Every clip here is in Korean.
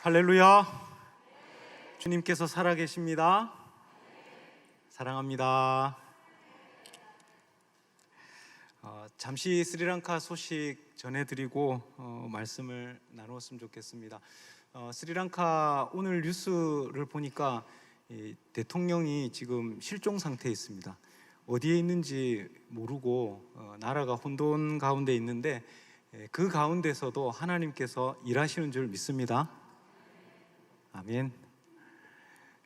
할렐루야. 주님께서 살아계십니다. 사랑합니다. 어, 잠시 스리랑카 소식 전해드리고 어, 말씀을 나누었으면 좋겠습니다. 어, 스리랑카 오늘 뉴스를 보니까 이 대통령이 지금 실종 상태에 있습니다. 어디에 있는지 모르고 어, 나라가 혼돈 가운데 있는데 예, 그 가운데서도 하나님께서 일하시는 줄 믿습니다. 아멘.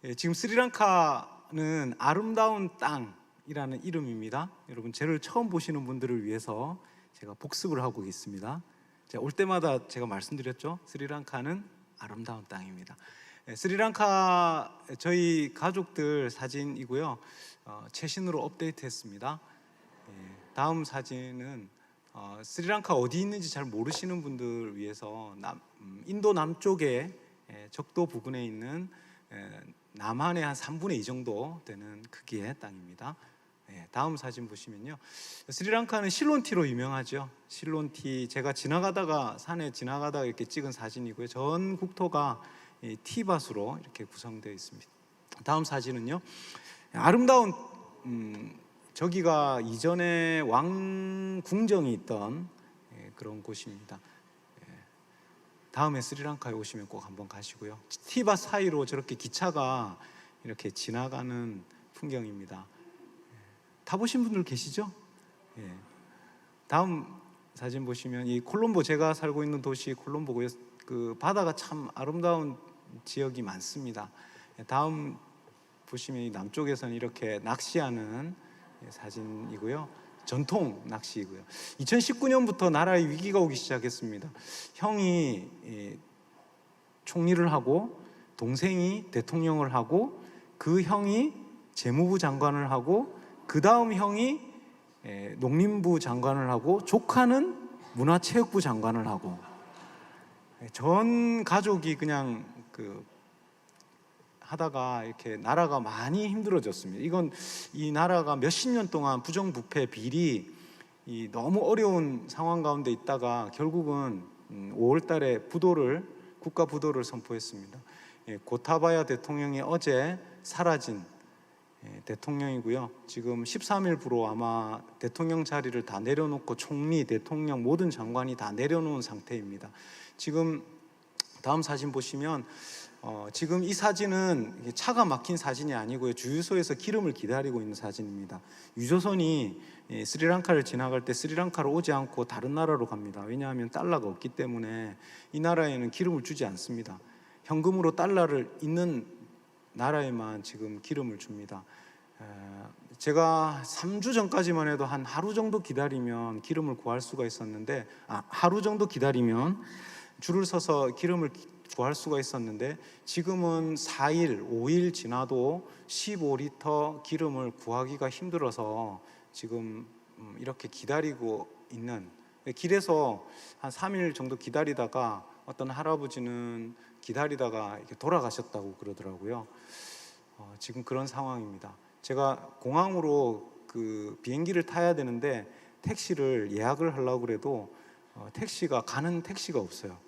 예, 지금 스리랑카는 아름다운 땅이라는 이름입니다. 여러분, 쟤를 처음 보시는 분들을 위해서 제가 복습을 하고 있습니다. 제가 올 때마다 제가 말씀드렸죠. 스리랑카는 아름다운 땅입니다. 예, 스리랑카 저희 가족들 사진이고요. 어, 최신으로 업데이트했습니다. 예, 다음 사진은 어, 스리랑카 어디 있는지 잘 모르시는 분들 위해서 남, 음, 인도 남쪽에 예, 적도 부근에 있는 예, 남한의 한 3분의 2 정도 되는 크기의 땅입니다. 예, 다음 사진 보시면요. 스리랑카는 실론티로 유명하죠. 실론티 제가 지나가다가 산에 지나가다가 이렇게 찍은 사진이고요. 전 국토가 이 티밭으로 이렇게 구성되어 있습니다. 다음 사진은요. 아름다운 음, 저기가 이전에 왕궁정이 있던 예, 그런 곳입니다. 다음에 스리랑카에 오시면 꼭 한번 가시고요. 티바 사이로 저렇게 기차가 이렇게 지나가는 풍경입니다. 예. 다 보신 분들 계시죠? 예. 다음 사진 보시면 이 콜롬보 제가 살고 있는 도시 콜롬보고요. 그 바다가 참 아름다운 지역이 많습니다. 예, 다음 보시면 이 남쪽에서는 이렇게 낚시하는 예, 사진이고요. 전통 낚시이고요. 2019년부터 나라에 위기가 오기 시작했습니다. 형이 예, 총리를 하고 동생이 대통령을 하고 그 형이 재무부 장관을 하고 그 다음 형이 예, 농림부 장관을 하고 조카는 문화체육부 장관을 하고 예, 전 가족이 그냥 그 하다가 이렇게 나라가 많이 힘들어졌습니다. 이건 이 나라가 몇십 년 동안 부정부패 비리 이 너무 어려운 상황 가운데 있다가 결국은 5월 달에 부도를 국가 부도를 선포했습니다. 예, 고타바야 대통령이 어제 사라진 예, 대통령이고요. 지금 13일 부로 아마 대통령 자리를 다 내려놓고 총리, 대통령 모든 장관이 다 내려놓은 상태입니다. 지금 다음 사진 보시면 어, 지금 이 사진은 차가 막힌 사진이 아니고요. 주유소에서 기름을 기다리고 있는 사진입니다. 유조선이 예, 스리랑카를 지나갈 때 스리랑카로 오지 않고 다른 나라로 갑니다. 왜냐하면 달러가 없기 때문에 이 나라에는 기름을 주지 않습니다. 현금으로 달러를 있는 나라에만 지금 기름을 줍니다. 에, 제가 3주 전까지만 해도 한 하루 정도 기다리면 기름을 구할 수가 있었는데 아, 하루 정도 기다리면 줄을 서서 기름을 구할 수가 있었는데 지금은 4일, 5일 지나도 15리터 기름을 구하기가 힘들어서 지금 음, 이렇게 기다리고 있는 길에서 한 3일 정도 기다리다가 어떤 할아버지는 기다리다가 이렇게 돌아가셨다고 그러더라고요. 어, 지금 그런 상황입니다. 제가 공항으로 그 비행기를 타야 되는데 택시를 예약을 하려고 그래도 어, 택시가 가는 택시가 없어요.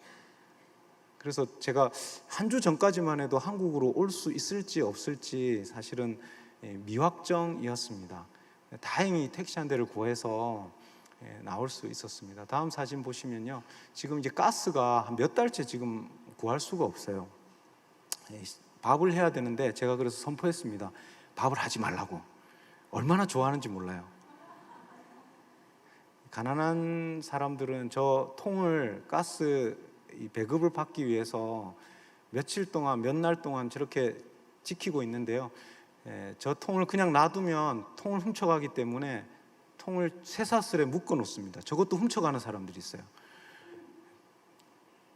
그래서 제가 한 주 전까지만 해도 한국으로 올 수 있을지 없을지 사실은 예, 미확정이었습니다. 다행히 택시 한 대를 구해서 예, 나올 수 있었습니다. 다음 사진 보시면요. 지금 이제 가스가 한몇 달째 지금 구할 수가 없어요. 예, 밥을 해야 되는데 제가 그래서 선포했습니다. 밥을 하지 말라고. 얼마나 좋아하는지 몰라요. 가난한 사람들은 저 통을 가스 이 배급을 받기 위해서 며칠 동안 몇 날 동안 저렇게 지키고 있는데요. 예, 저 통을 그냥 놔두면 통을 훔쳐가기 때문에 통을 쇠사슬에 묶어 놓습니다. 저것도 훔쳐가는 사람들이 있어요.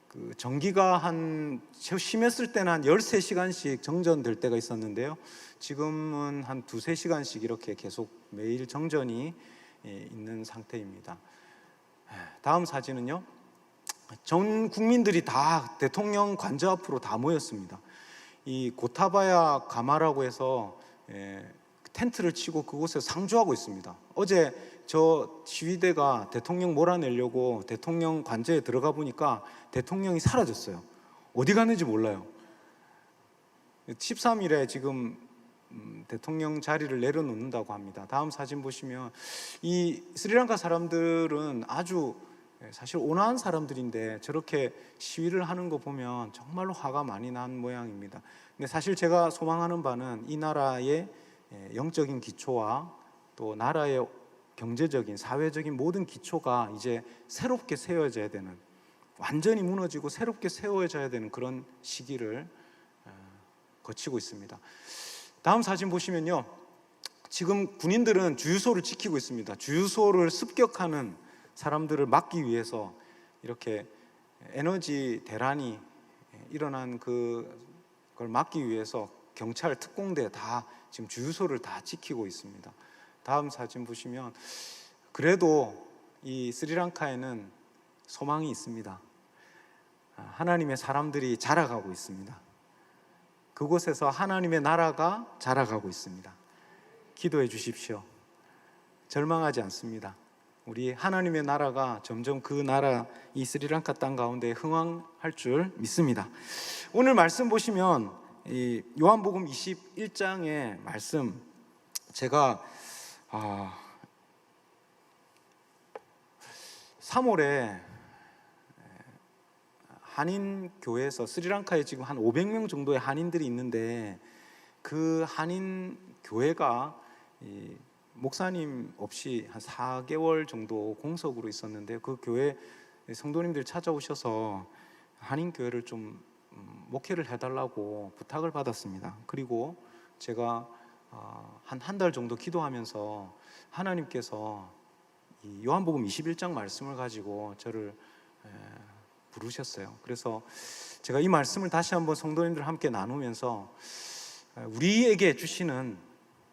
그 전기가 한 심했을 때는 한 13시간씩 정전될 때가 있었는데요. 지금은 한 두세 시간씩 이렇게 계속 매일 정전이 예, 있는 상태입니다. 예, 다음 사진은요. 전 국민들이 다 대통령 관저 앞으로 다 모였습니다. 이 고타바야 가마라고 해서 예, 텐트를 치고 그곳에 상주하고 있습니다. 어제 저 시위대가 대통령 몰아내려고 대통령 관저에 들어가 보니까 대통령이 사라졌어요. 어디 갔는지 몰라요. 13일에 지금 음, 대통령 자리를 내려놓는다고 합니다. 다음 사진 보시면 이 스리랑카 사람들은 아주 예, 사실 온화한 사람들인데 저렇게 시위를 하는 거 보면 정말로 화가 많이 난 모양입니다. 근데 사실 제가 소망하는 바는 이 나라의 예, 영적인 기초와 또 나라의 경제적인 사회적인 모든 기초가 이제 새롭게 세워져야 되는 완전히 무너지고 새롭게 세워져야 되는 그런 시기를 어, 거치고 있습니다. 다음 사진 보시면요. 지금 군인들은 주유소를 지키고 있습니다. 주유소를 습격하는 사람들을 막기 위해서 이렇게 에너지 대란이 일어난 그걸 막기 위해서 경찰 특공대 다 지금 주유소를 다 지키고 있습니다. 다음 사진 보시면 그래도 이 스리랑카에는 소망이 있습니다. 아, 하나님의 사람들이 자라가고 있습니다. 그곳에서 하나님의 나라가 자라가고 있습니다. 기도해 주십시오. 절망하지 않습니다. 우리 하나님의 나라가 점점 그 나라 이 스리랑카 땅 가운데 흥왕할 줄 믿습니다. 오늘 말씀 보시면 이 요한복음 21장의 말씀 제가 아 3월에 한인 교회에서 스리랑카에 지금 한 500명 정도의 한인들이 있는데 그 한인 교회가 이 목사님 없이 한 4개월 정도 공석으로 있었는데 그 교회 성도님들 찾아오셔서 한인 교회를 좀 음, 목회를 해달라고 부탁을 받았습니다. 그리고 제가 어, 한한 달 정도 기도하면서 하나님께서 이 요한복음 21장 말씀을 가지고 저를 에, 부르셨어요. 그래서 제가 이 말씀을 다시 한번 성도님들 함께 나누면서 우리에게 주시는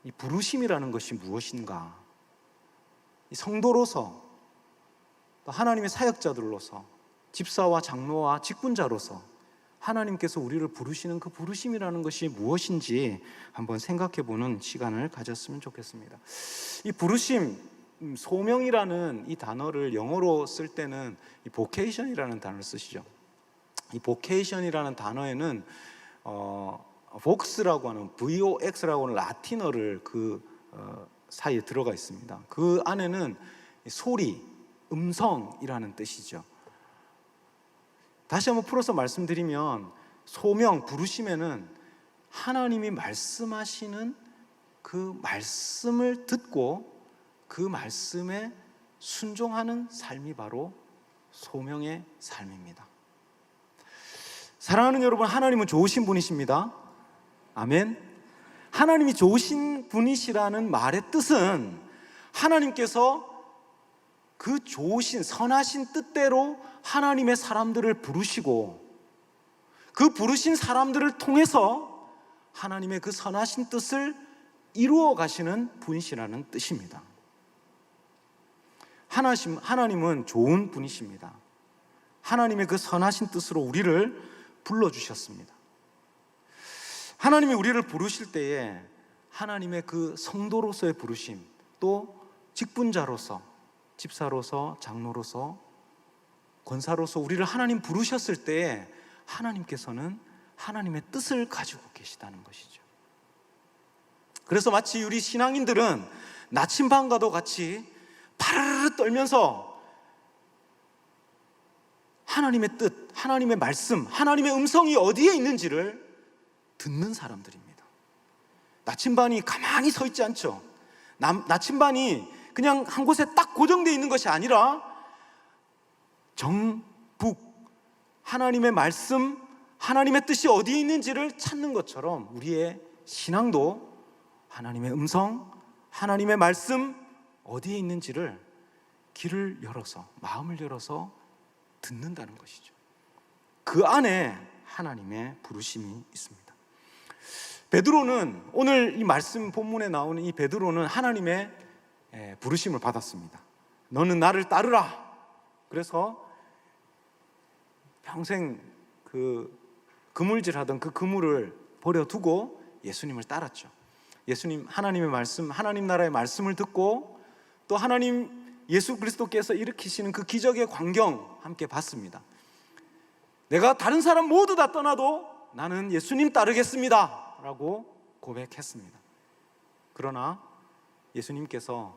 이 부르심이라는 것이 무엇인가? 이 성도로서 또 하나님의 사역자들로서 집사와 장로와 직분자로서 하나님께서 우리를 부르시는 그 부르심이라는 것이 무엇인지 한번 생각해 보는 시간을 가졌으면 좋겠습니다. 이 부르심 음, 소명이라는 이 단어를 영어로 쓸 때는 이 vocation이라는 단어를 쓰시죠. 이 vocation이라는 단어에는 어, vox라고 하는 vox라고 하는 라틴어를 그 어, 사이에 들어가 있습니다. 그 안에는 소리, 음성이라는 뜻이죠. 다시 한번 풀어서 말씀드리면 소명 부르심에는 하나님이 말씀하시는 그 말씀을 듣고 그 말씀에 순종하는 삶이 바로 소명의 삶입니다. 사랑하는 여러분, 하나님은 좋으신 분이십니다. 아멘. 하나님이 좋으신 분이시라는 말의 뜻은 하나님께서 그 좋으신 선하신 뜻대로 하나님의 사람들을 부르시고 그 부르신 사람들을 통해서 하나님의 그 선하신 뜻을 이루어 가시는 분이시라는 뜻입니다. 하나님, 하나님은 좋은 분이십니다. 하나님의 그 선하신 뜻으로 우리를 불러주셨습니다. 하나님이 우리를 부르실 때에 하나님의 그 성도로서의 부르심, 또 직분자로서, 집사로서, 장로로서, 권사로서 우리를 하나님 부르셨을 때에 하나님께서는 하나님의 뜻을 가지고 계시다는 것이죠. 그래서 마치 우리 신앙인들은 나침반과도 같이 파르르 떨면서 하나님의 뜻, 하나님의 말씀, 하나님의 음성이 어디에 있는지를 듣는 사람들입니다. 나침반이 가만히 서 있지 않죠. 나, 나침반이 그냥 한 곳에 딱 고정되어 있는 것이 아니라 정북 하나님의 말씀, 하나님의 뜻이 어디에 있는지를 찾는 것처럼 우리의 신앙도 하나님의 음성, 하나님의 말씀, 어디에 있는지를 길을 열어서 마음을 열어서 듣는다는 것이죠. 그 안에 하나님의 부르심이 있습니다. 베드로는 오늘 이 말씀 본문에 나오는 이 베드로는 하나님의 부르심을 받았습니다. 너는 나를 따르라. 그래서 평생 그 그물질하던 그 그물을 버려두고 예수님을 따랐죠. 예수님 하나님의 말씀, 하나님 나라의 말씀을 듣고 또 하나님 예수 그리스도께서 일으키시는 그 기적의 광경 함께 봤습니다. 내가 다른 사람 모두 다 떠나도 나는 예수님 따르겠습니다. 라고 고백했습니다. 그러나 예수님께서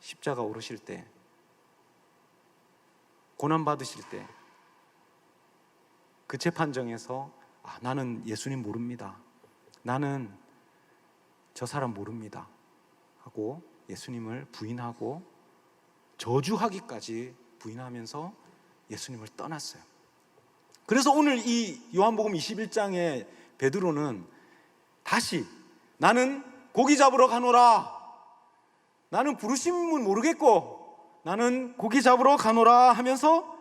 십자가 오르실 때, 고난받으실 때, 그 재판정에서 아, 나는 예수님 모릅니다. 나는 저 사람 모릅니다. 하고 예수님을 부인하고 저주하기까지 부인하면서 예수님을 떠났어요. 그래서 오늘 이 요한복음 21장의 베드로는 다시 나는 고기 잡으러 가노라. 나는 부르심은 모르겠고 나는 고기 잡으러 가노라 하면서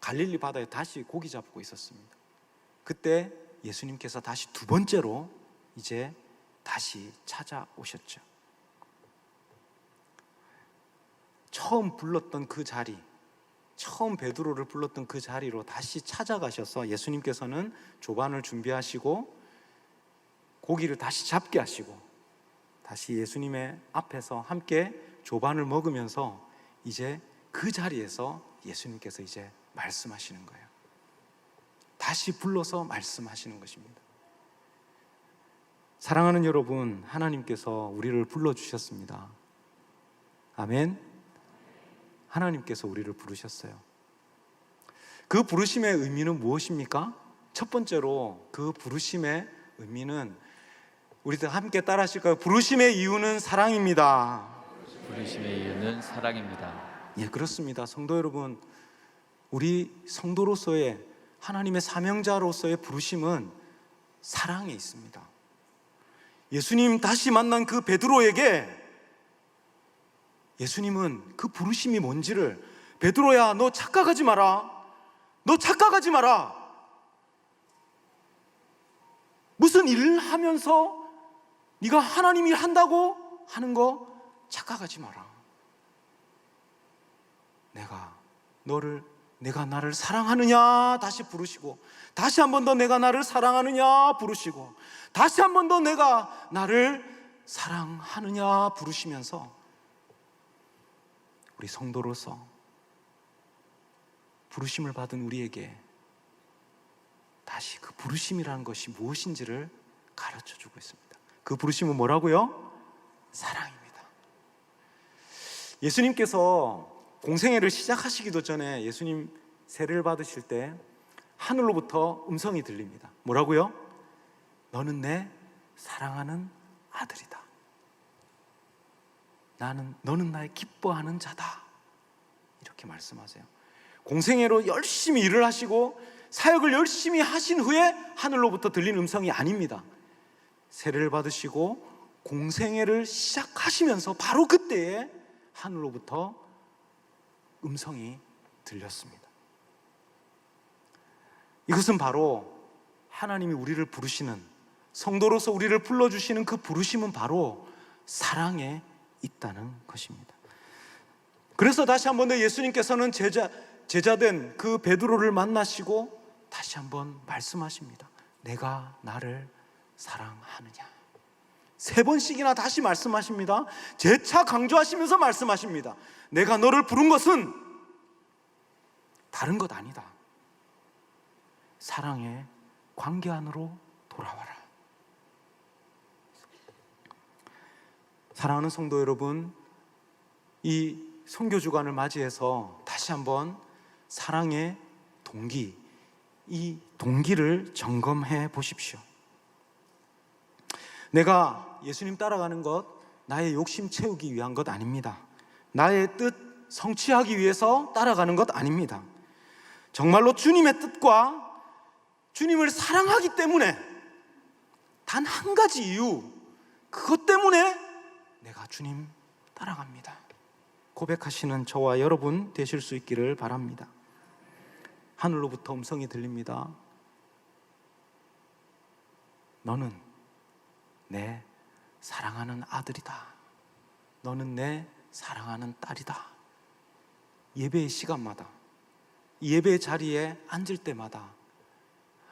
갈릴리 바다에 다시 고기 잡고 있었습니다. 그때 예수님께서 다시 두 번째로 이제 다시 찾아오셨죠. 처음 불렀던 그 자리, 처음 베드로를 불렀던 그 자리로 다시 찾아가셔서 예수님께서는 조반을 준비하시고 고기를 다시 잡게 하시고 다시 예수님의 앞에서 함께 조반을 먹으면서 이제 그 자리에서 예수님께서 이제 말씀하시는 거예요. 다시 불러서 말씀하시는 것입니다. 사랑하는 여러분, 하나님께서 우리를 불러주셨습니다. 아멘. 하나님께서 우리를 부르셨어요. 그 부르심의 의미는 무엇입니까? 첫 번째로 그 부르심의 의미는 우리들 함께 따라 하실까요? 부르심의 이유는 사랑입니다. 부르심의 이유는 사랑입니다. 예, 그렇습니다. 성도 여러분, 우리 성도로서의 하나님의 사명자로서의 부르심은 사랑에 있습니다. 예수님 다시 만난 그 베드로에게 예수님은 그 부르심이 뭔지를 베드로야 너 착각하지 마라. 너 착각하지 마라. 무슨 일을 하면서 네가 하나님 일 한다고 하는 거 착각하지 마라. 내가 너를 내가 나를 사랑하느냐 다시 부르시고 다시 한 번 더 내가 나를 사랑하느냐 부르시고 다시 한 번 더 내가 나를 사랑하느냐 부르시면서 우리 성도로서 부르심을 받은 우리에게 다시 그 부르심이라는 것이 무엇인지를 가르쳐 주고 있습니다. 그 부르심은 뭐라고요? 사랑입니다. 예수님께서 공생애를 시작하시기도 전에 예수님 세례를 받으실 때 하늘로부터 음성이 들립니다. 뭐라고요? 너는 내 사랑하는 아들이다. 나는 너는 나의 기뻐하는 자다. 이렇게 말씀하세요. 공생애로 열심히 일을 하시고 사역을 열심히 하신 후에 하늘로부터 들린 음성이 아닙니다. 세례를 받으시고 공생애를 시작하시면서 바로 그때에 하늘로부터 음성이 들렸습니다. 이것은 바로 하나님이 우리를 부르시는 성도로서 우리를 불러주시는 그 부르심은 바로 사랑에 있다는 것입니다. 그래서 다시 한 번 더 예수님께서는 제자, 제자된 그 베드로를 만나시고 다시 한번 말씀하십니다. 내가 나를 사랑하느냐. 세 번씩이나 다시 말씀하십니다. 재차 강조하시면서 말씀하십니다. 내가 너를 부른 것은 다른 것 아니다. 사랑의 관계 안으로 돌아와라. 사랑하는 성도 여러분, 이 선교 주간을 맞이해서 다시 한번 사랑의 동기, 이 동기를 점검해 보십시오. 내가 예수님 따라가는 것, 나의 욕심 채우기 위한 것 아닙니다. 나의 뜻 성취하기 위해서 따라가는 것 아닙니다. 정말로 주님의 뜻과 주님을 사랑하기 때문에 단 한 가지 이유, 그것 때문에 내가 주님 따라갑니다. 고백하시는 저와 여러분 되실 수 있기를 바랍니다. 하늘로부터 음성이 들립니다. 너는 내 사랑하는 아들이다. 너는 내 사랑하는 딸이다. 예배의 시간마다, 예배 자리에 앉을 때마다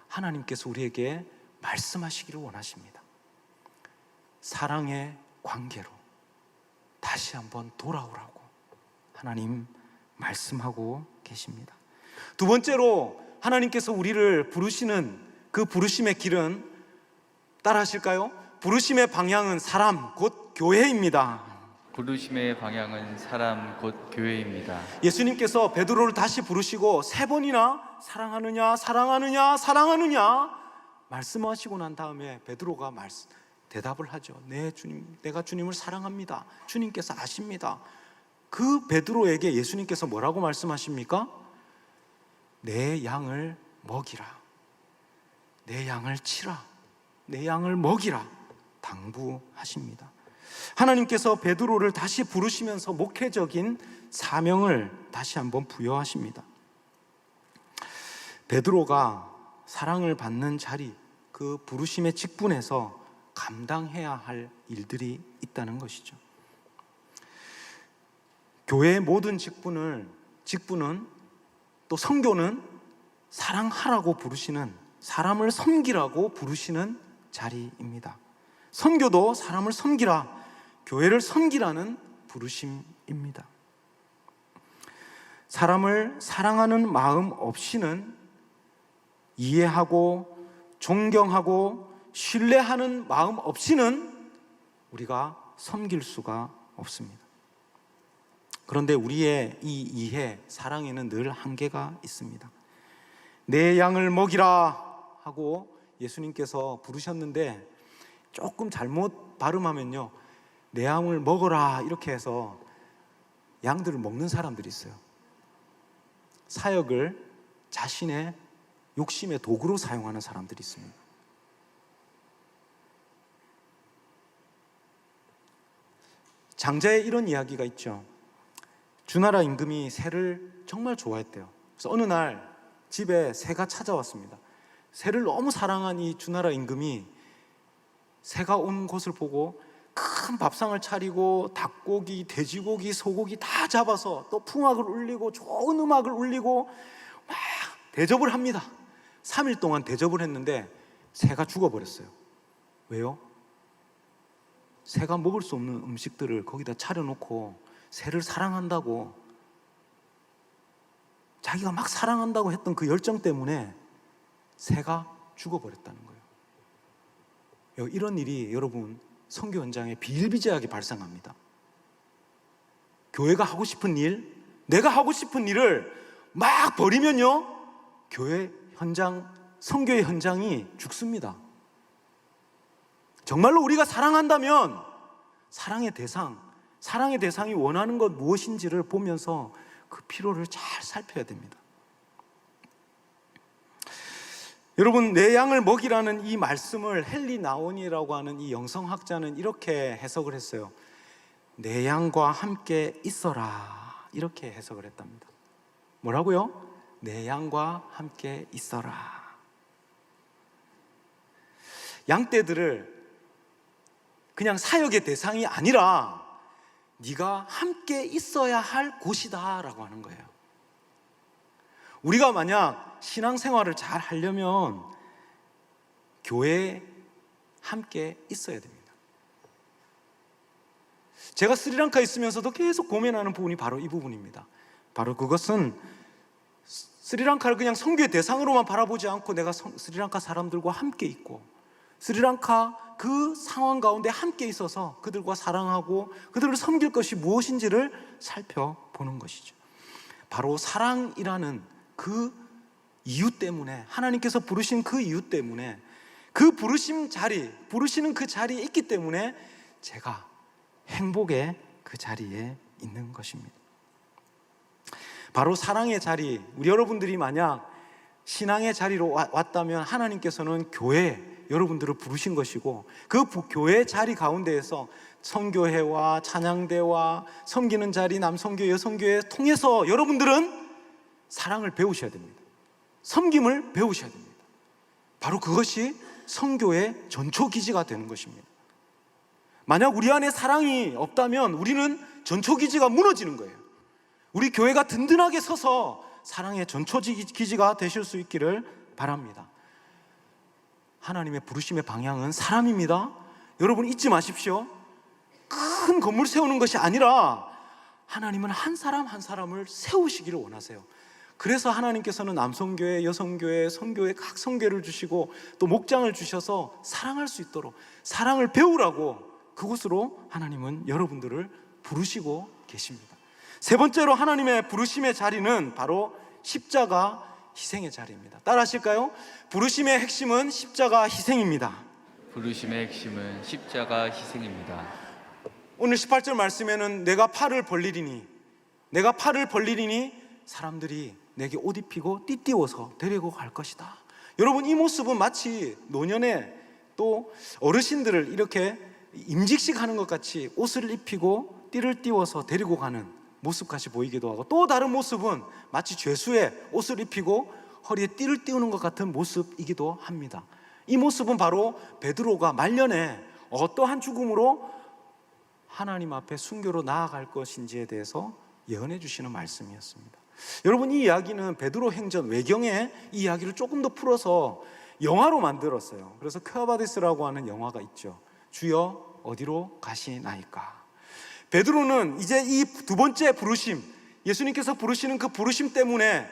하나님께서 우리에게 말씀하시기를 원하십니다. 사랑의 관계로 다시 한번 돌아오라고 하나님 말씀하고 계십니다. 두 번째로 하나님께서 우리를 부르시는 그 부르심의 길은 따라 하실까요? 부르심의 방향은 사람 곧 교회입니다. 부르심의 방향은 사람 곧 교회입니다. 예수님께서 베드로를 다시 부르시고 세 번이나 사랑하느냐 사랑하느냐 사랑하느냐 말씀하시고 난 다음에 베드로가 말씀 대답을 하죠. 네 주님 내가 주님을 사랑합니다. 주님께서 아십니다. 그 베드로에게 예수님께서 뭐라고 말씀하십니까? 내 양을 먹이라. 내 양을 치라. 내 양을 먹이라. 당부하십니다. 하나님께서 베드로를 다시 부르시면서 목회적인 사명을 다시 한번 부여하십니다. 베드로가 사랑을 받는 자리, 그 부르심의 직분에서 감당해야 할 일들이 있다는 것이죠. 교회의 모든 직분을 직분은 또 성교는 사랑하라고 부르시는 사람을 섬기라고 부르시는 자리입니다. 선교도 사람을 섬기라, 교회를 섬기라는 부르심입니다. 사람을 사랑하는 마음 없이는 이해하고 존경하고 신뢰하는 마음 없이는 우리가 섬길 수가 없습니다. 그런데 우리의 이 이해, 사랑에는 늘 한계가 있습니다. 내 양을 먹이라 하고 예수님께서 부르셨는데 조금 잘못 발음하면요. 내 양을 먹어라 이렇게 해서 양들을 먹는 사람들이 있어요. 사역을 자신의 욕심의 도구로 사용하는 사람들이 있습니다. 장자에 이런 이야기가 있죠. 주나라 임금이 새를 정말 좋아했대요. 그래서 어느 날 집에 새가 찾아왔습니다. 새를 너무 사랑한 이 주나라 임금이 새가 온 곳을 보고 큰 밥상을 차리고 닭고기, 돼지고기, 소고기 다 잡아서 또 풍악을 울리고 좋은 음악을 울리고 막 대접을 합니다. 3일 동안 대접을 했는데 새가 죽어버렸어요. 왜요? 새가 먹을 수 없는 음식들을 거기다 차려놓고 새를 사랑한다고 자기가 막 사랑한다고 했던 그 열정 때문에 새가 죽어버렸다는 거예요. 이런 일이 여러분 선교 현장에 비일비재하게 발생합니다. 교회가 하고 싶은 일, 내가 하고 싶은 일을 막 버리면요, 교회 현장, 선교의 현장이 죽습니다. 정말로 우리가 사랑한다면 사랑의 대상, 사랑의 대상이 원하는 것 무엇인지를 보면서 그 필요를 잘 살펴야 됩니다. 여러분 내 양을 먹이라는 이 말씀을 헨리 나온이라고 하는 이 영성학자는 이렇게 해석을 했어요. 내 양과 함께 있어라 이렇게 해석을 했답니다. 뭐라고요? 내 양과 함께 있어라. 양떼들을 그냥 사역의 대상이 아니라 네가 함께 있어야 할 곳이다라고 하는 거예요. 우리가 만약 신앙생활을 잘 하려면 교회에 함께 있어야 됩니다. 제가 스리랑카에 있으면서도 계속 고민하는 부분이 바로 이 부분입니다. 바로 그것은 스리랑카를 그냥 선교의 대상으로만 바라보지 않고 내가 스리랑카 사람들과 함께 있고 스리랑카 그 상황 가운데 함께 있어서 그들과 사랑하고 그들을 섬길 것이 무엇인지를 살펴보는 것이죠. 바로 사랑이라는 그 이유 때문에 하나님께서 부르신 그 이유 때문에 그 부르심 자리, 부르시는 그 자리에 있기 때문에 제가 행복의 그 자리에 있는 것입니다. 바로 사랑의 자리, 우리 여러분들이 만약 신앙의 자리로 왔다면 하나님께서는 교회 여러분들을 부르신 것이고 그 교회 자리 가운데에서 성교회와 찬양대와 섬기는 자리 남성교 여성교회 통해서 여러분들은 사랑을 배우셔야 됩니다. 섬김을 배우셔야 됩니다. 바로 그것이 성교의 전초 기지가 되는 것입니다. 만약 우리 안에 사랑이 없다면 우리는 전초 기지가 무너지는 거예요. 우리 교회가 든든하게 서서 사랑의 전초 기지가 되실 수 있기를 바랍니다. 하나님의 부르심의 방향은 사람입니다. 여러분 잊지 마십시오. 큰 건물 세우는 것이 아니라 하나님은 한 사람 한 사람을 세우시기를 원하세요. 그래서 하나님께서는 남성교회, 여성교회, 성교회 각 성교를 주시고 또 목장을 주셔서 사랑할 수 있도록 사랑을 배우라고 그곳으로 하나님은 여러분들을 부르시고 계십니다. 세 번째로 하나님의 부르심의 자리는 바로 십자가 희생의 자리입니다. 따라 하실까요? 부르심의 핵심은 십자가 희생입니다. 부르심의 핵심은 십자가 희생입니다. 오늘 18절 말씀에는 내가 팔을 벌리리니 내가 팔을 벌리리니 사람들이 내게 옷 입히고 띠띠워서 데리고 갈 것이다. 여러분 이 모습은 마치 노년에 또 어르신들을 이렇게 임직식 하는 것 같이 옷을 입히고 띠를 띄워서 데리고 가는 모습같이 보이기도 하고 또 다른 모습은 마치 죄수의 옷을 입히고 허리에 띠를 띄우는 것 같은 모습이기도 합니다. 이 모습은 바로 베드로가 말년에 어떠한 죽음으로 하나님 앞에 순교로 나아갈 것인지에 대해서 예언해 주시는 말씀이었습니다. 여러분 이 이야기는 베드로 행전 외경의 이 이야기를 조금 더 풀어서 영화로 만들었어요. 그래서 크아바데스라고 하는 영화가 있죠. 주여 어디로 가시나이까? 베드로는 이제 이 두 번째 부르심, 예수님께서 부르시는 그 부르심 때문에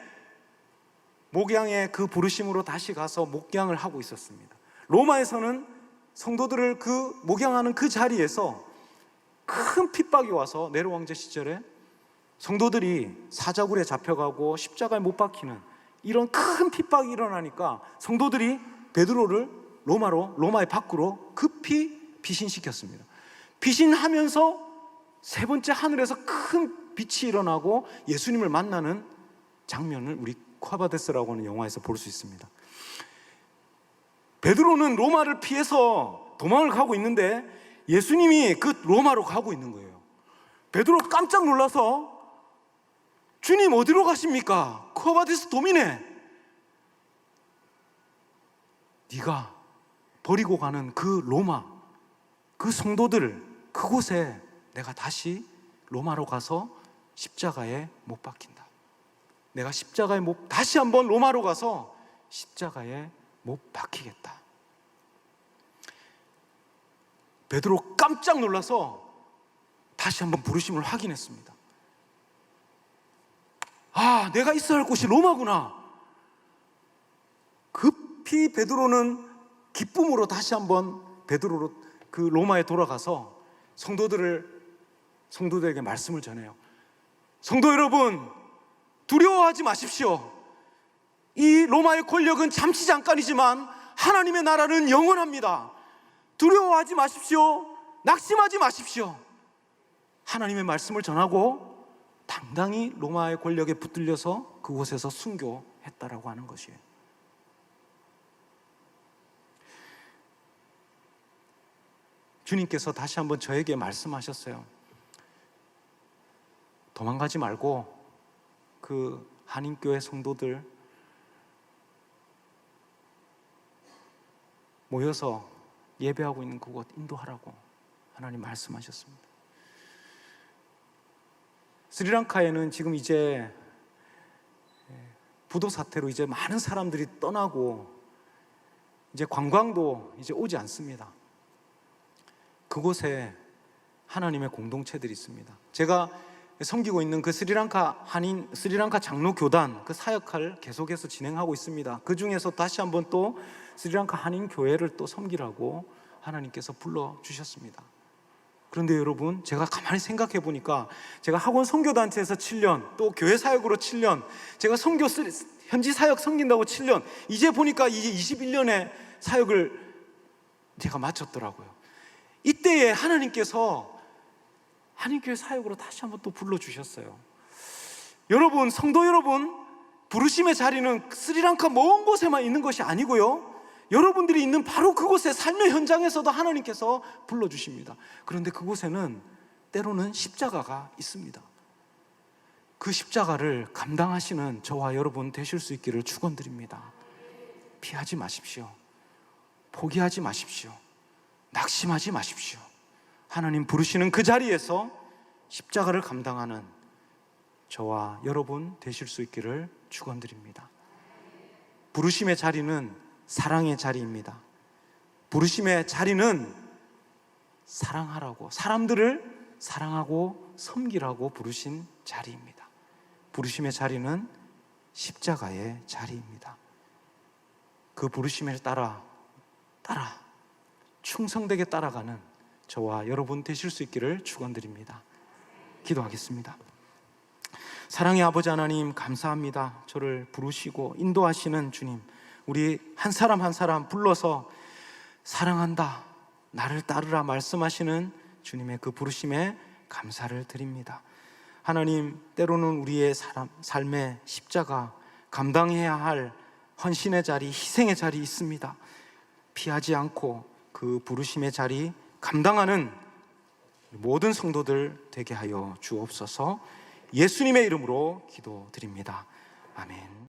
목양의 그 부르심으로 다시 가서 목양을 하고 있었습니다. 로마에서는 성도들을 그 목양하는 그 자리에서 큰 핍박이 와서 네로 왕제 시절에 성도들이 사자굴에 잡혀가고 십자가에 못 박히는 이런 큰 핍박이 일어나니까 성도들이 베드로를 로마로 로마의 밖으로 급히 피신시켰습니다. 피신하면서 세 번째 하늘에서 큰 빛이 일어나고 예수님을 만나는 장면을 우리 콰바데스라고 하는 영화에서 볼 수 있습니다. 베드로는 로마를 피해서 도망을 가고 있는데 예수님이 그 로마로 가고 있는 거예요. 베드로 깜짝 놀라서 주님 어디로 가십니까? 콰바데스 도미네. 네가 버리고 가는 그 로마 그 성도들 그곳에 내가 다시 로마로 가서 십자가에 못 박힌다. 내가 십자가에 못 다시 한번 로마로 가서 십자가에 못 박히겠다. 베드로 깜짝 놀라서 다시 한번 부르심을 확인했습니다. 아, 내가 있어야 할 곳이 로마구나. 급히 베드로는 기쁨으로 다시 한번 베드로로 그 로마에 돌아가서 성도들을 성도들에게 말씀을 전해요. 성도 여러분, 두려워하지 마십시오. 이 로마의 권력은 잠시 잠깐이지만 하나님의 나라는 영원합니다. 두려워하지 마십시오. 낙심하지 마십시오. 하나님의 말씀을 전하고 당당히 로마의 권력에 붙들려서 그곳에서 순교했다라고 하는 것이에요. 주님께서 다시 한번 저에게 말씀하셨어요. 도망가지 말고 그 한인교회 성도들 모여서 예배하고 있는 그곳 인도하라고 하나님 말씀하셨습니다. 스리랑카에는 지금 이제 부도 사태로 이제 많은 사람들이 떠나고 이제 관광도 이제 오지 않습니다. 그곳에 하나님의 공동체들이 있습니다. 제가 섬기고 있는 그 스리랑카 한인 스리랑카 장로 교단 그 사역을 계속해서 진행하고 있습니다. 그 중에서 다시 한번 또 스리랑카 한인 교회를 또 섬기라고 하나님께서 불러 주셨습니다. 그런데 여러분, 제가 가만히 생각해 보니까 제가 학원 선교단체에서 7년, 또 교회 사역으로 7년, 제가 선교 현지 사역 섬긴다고 7년, 이제 보니까 이제 21년의 사역을 제가 마쳤더라고요. 이때에 하나님께서 한인교회 사역으로 다시 한번 또 불러주셨어요. 여러분, 성도 여러분, 부르심의 자리는 스리랑카 먼 곳에만 있는 것이 아니고요. 여러분들이 있는 바로 그곳의 삶의 현장에서도 하나님께서 불러주십니다. 그런데 그곳에는 때로는 십자가가 있습니다. 그 십자가를 감당하시는 저와 여러분 되실 수 있기를 축원드립니다. 피하지 마십시오. 포기하지 마십시오. 낙심하지 마십시오. 하나님 부르시는 그 자리에서 십자가를 감당하는 저와 여러분 되실 수 있기를 축원드립니다. 부르심의 자리는 사랑의 자리입니다. 부르심의 자리는 사랑하라고 사람들을 사랑하고 섬기라고 부르신 자리입니다. 부르심의 자리는 십자가의 자리입니다. 그 부르심에 따라 따라 충성되게 따라가는 저와 여러분 되실 수 있기를 축원드립니다. 기도하겠습니다. 사랑의 아버지 하나님 감사합니다. 저를 부르시고 인도하시는 주님. 우리 한 사람 한 사람 불러서 사랑한다. 나를 따르라 말씀하시는 주님의 그 부르심에 감사를 드립니다. 하나님 때로는 우리의 사람 삶의 십자가 감당해야 할 헌신의 자리, 희생의 자리 있습니다. 피하지 않고 그 부르심의 자리 감당하는 모든 성도들 되게 하여 주옵소서. 예수님의 이름으로 기도드립니다. 아멘.